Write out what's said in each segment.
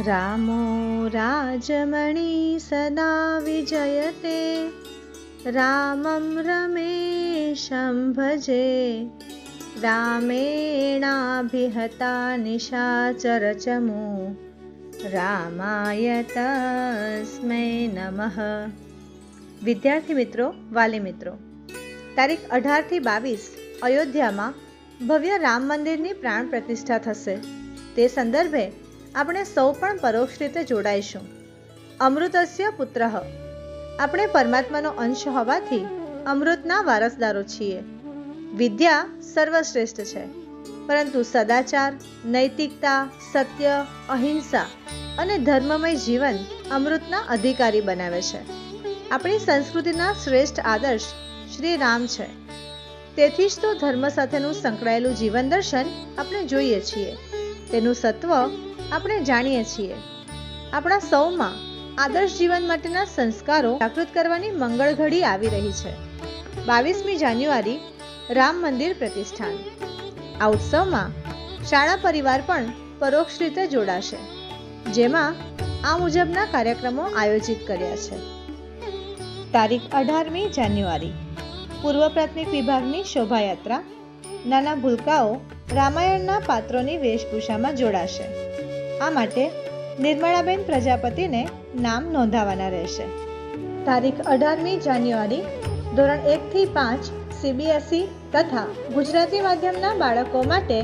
रामो राजमणि सदा विजयते रामं रमेशं भजे रामेणाभिहता निशाचरचमु રામાય તસ્મૈ નમઃ વિદ્યાર્થી મિત્રો વાલી મિત્રો તારીખ અઢારથી બાવીસ અયોધ્યામાં ભવ્ય રામ મંદિરની પ્રાણ પ્રતિષ્ઠા થશે તે સંદર્ભે આપણે સૌ પણ પરોક્ષ રીતે જોડાઈશું. અમૃતસ્ય પુત્ર. આપણે પરમાત્માનો અંશ હોવાથી અમૃતના વારસદારો છીએ. વિદ્યા સર્વશ્રેષ્ઠ છે. પરંતુ સદાચાર, નૈતિકતા, સત્ય, અહિંસા અને ધર્મમય જીવન અમૃતના અધિકારી બનાવે છે. આપણી સંસ્કૃતિના શ્રેષ્ઠ આદર્શ શ્રી રામ છે. તેથી જ તો ધર્મ સાથેનું સંકળાયેલું જીવન દર્શન આપણે જોઈએ છીએ. તેનું સત્વ આપણે જાણીએ છીએ. આપણા સૌમાં આદર્શ જીવન માટેના સંસ્કારો જાગૃત કરવાની મંગળ ઘડી આવી રહી છે. બાવીસમી જાન્યુઆરી રામ મંદિર પ્રતિષ્ઠાન. આ ઉત્સવમાં શાળા પરિવાર પણ પરોક્ષ રીતે જોડાશે, જેમાં આ મુજબના કાર્યક્રમો આયોજિત કર્યા છે. તારીખ અઢારમી જાન્યુઆરી, પૂર્વ પ્રાથમિક વિભાગની શોભાયાત્રા. નાના ભૂલકાઓ રામાયણના પાત્રોની વેશભૂષામાં જોડાશે. આ માટે નિર્મળાબેન પ્રજાપતિને નામ નોંધાવાના રહેશે. તારીખ અઢારમી જાન્યુઆરી, ધોરણ એકથી પાંચ સીબીએસઈ તથા ગુજરાતી માધ્યમના બાળકો માટે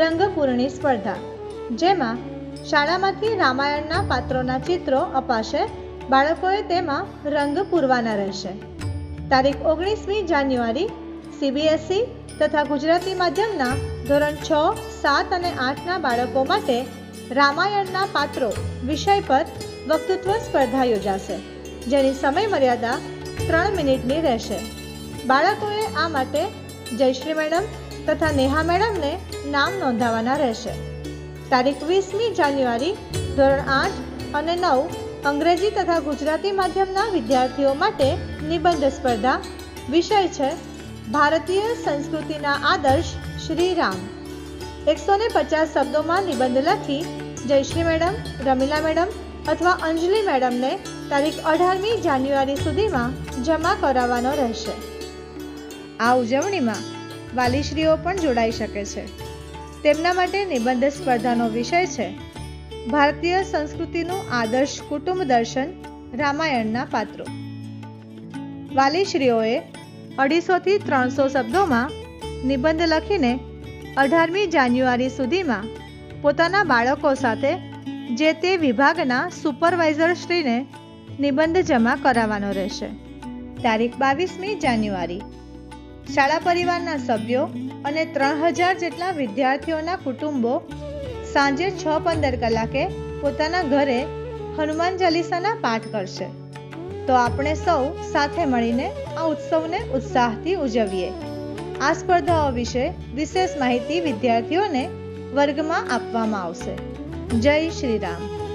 રંગપૂર્ણી સ્પર્ધા, જેમાં શાળામાંથી રામાયણના પાત્રોના ચિત્રો અપાશે, બાળકોએ તેમાં રંગ પૂરવાના રહેશે. તારીખ ઓગણીસમી જાન્યુઆરી સીબીએસઈ તથા ગુજરાતી માધ્યમના ધોરણ છ, સાત અને આઠના બાળકો માટે રામાયણના પાત્રો વિષય પર વક્તૃત્વ સ્પર્ધા યોજાશે, જેની સમય મર્યાદા ત્રણ મિનિટની રહેશે. બાળકોએ આ માટે જયશ્રી મેડમ તથા નેહા મેડમને નામ નોંધાવવાના રહેશે. તારીખ વીસમી જાન્યુઆરી, ધોરણ આઠ અને નવ અંગ્રેજી તથા ગુજરાતી માધ્યમના વિદ્યાર્થીઓ માટે નિબંધ સ્પર્ધા. વિષય છે, ભારતીય સંસ્કૃતિના આદર્શ શ્રી રામ એકસો ને પચાસ શબ્દોમાં નિબંધ લખી જયશ્રી મેડમ, રમીલા મેડમ અથવા અંજલિ મેડમને તારીખ અઢારમી જાન્યુઆરી સુધીમાં જમા કરાવવાનો રહેશે. આ ઉજવણીમાં વાલીશ્રીઓ પણ જોડાઈ શકે છે. તેમના માટે નિબંધ સ્પર્ધાનો વિષય છે ભારતીય સંસ્કૃતિનું આદર્શ કુટુંબ દર્શન રામાયણના પાત્રો. વાલીશ્રીઓએ અઢીસોથી ત્રણસો શબ્દોમાં નિબંધ લખીને અઢારમી જાન્યુઆરી સુધીમાં પોતાના બાળકો સાથે જે તે વિભાગના સુપરવાઇઝરશ્રીને નિબંધ જમા કરાવવાનો રહેશે. તારીખ બાવીસમી જાન્યુઆરી. શાળા પરિવારના સભ્યો અને ત્રણ હજાર જેટલા વિદ્યાર્થીઓના કુટુંબો સાંજે છ પંદર કલાકે પોતાના ઘરે હનુમાન ચાલીસાના પાઠ કરશે. તો આપણે સૌ સાથે મળીને આ ઉત્સવને ઉત્સાહથી ઉજવીએ. આ સ્પર્ધાઓ વિશે વિશેષ માહિતી વિદ્યાર્થીઓને વર્ગમાં આપવામાં આવશે. જય શ્રી રામ.